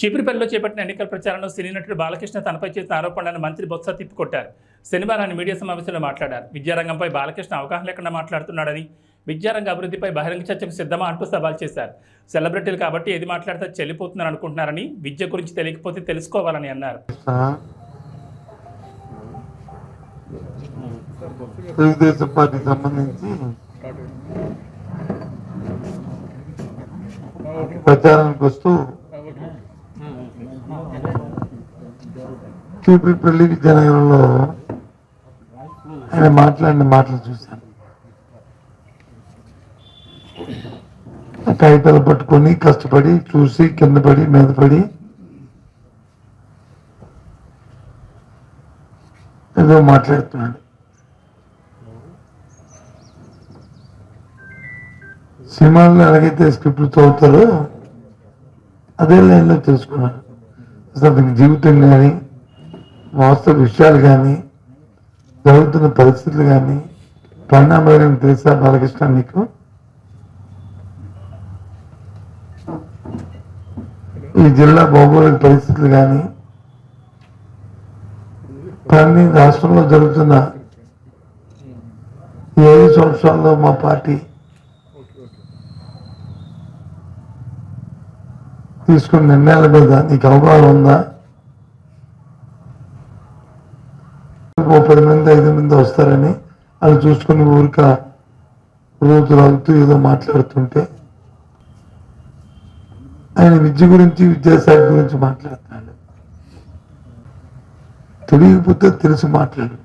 చీపురిపల్లిలో చేపట్టిన ఎన్నికల ప్రచారంలో సినీ నటుడు బాలకృష్ణ తనపై చేసిన ఆరోపణలను మంత్రి బొత్స తిప్పికొట్టారు. శనివారం ఆయన మీడియా సమావేశంలో మాట్లాడారు. విద్యారంగంపై బాలకృష్ణ అవగాహన లేకుండా మాట్లాడుతున్నాడని విద్యారంగ అభివృద్ధిపై బహిరంగ చర్చకు సిద్ధమా అంటూ సవాల్ చేశారు. సెలబ్రిటీలు కాబట్టి ఏది మాట్లాడితే చెల్లిపోతున్నారు అనుకుంటున్నారని విద్య గురించి తెలియకపోతే తెలుసుకోవాలని అన్నారు. తెలుగుదేశం సంబంధించి ప్రచారానికి వస్తూ తీపిపల్లి విద్యానగరంలో ఆయన మాట్లాడిన మాటలు చూశాను. కాగితాలు పట్టుకొని కష్టపడి చూసి కింద పడి మీద పడి ఏదో మాట్లాడుతున్నాడు. సినిమాల్లో ఎలాగైతే స్క్రిప్ట్ చదువుతారో అదే లైన్లో తెలుసుకున్నాను అసలు అతనికి జీవితం కానీ వాస్తవ విషయాలు కానీ జరుగుతున్న పరిస్థితులు కానీ పరిణామాలు తెలుసా బాలకృష్ణ నీకు? ఈ జిల్లా భౌగోళిక పరిస్థితులు కానీ కానీ రాష్ట్రంలో జరుగుతున్న ఏడు సంవత్సరాల్లో మా పార్టీ తీసుకున్న నిర్ణయాల మీద నీకు అవగాహన ఉందా? ఓ పది మంది ఐదు మంది వస్తారని అది చూసుకుని ఊరిక రోజు రాగుతూ ఏదో మాట్లాడుతుంటే ఆయన విద్య గురించి విద్యాశాఖ గురించి మాట్లాడుతున్నాడు. తెలియకపోతే తెలిసి మాట్లాడు.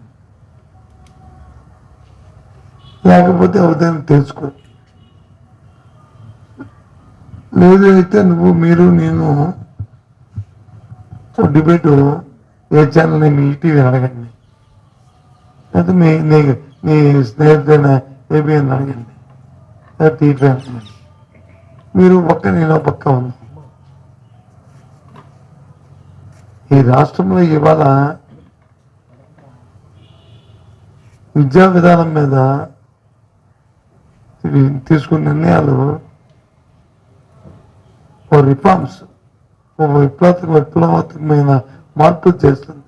లేకపోతే ఎవరిదైనా తెలుసుకో. లేదు అయితే నువ్వు మీరు నేను డిబేట్ ఏ ఛానల్ మీ ఈటీవీ అడగండి. అది మీ నీ నీ స్నేహితుడైన ఏబిఎన్ అడిగింది లేదా మీరు పక్క నేను పక్క ఉన్నా ఈ రాష్ట్రంలో ఇవాళ విద్యా విధానం మీద తీసుకున్న నిర్ణయాలు ఓ రిఫార్మ్స్ ఓ విప్లవాత్మక విప్లవాత్మకమైన మార్పులు చేస్తుంది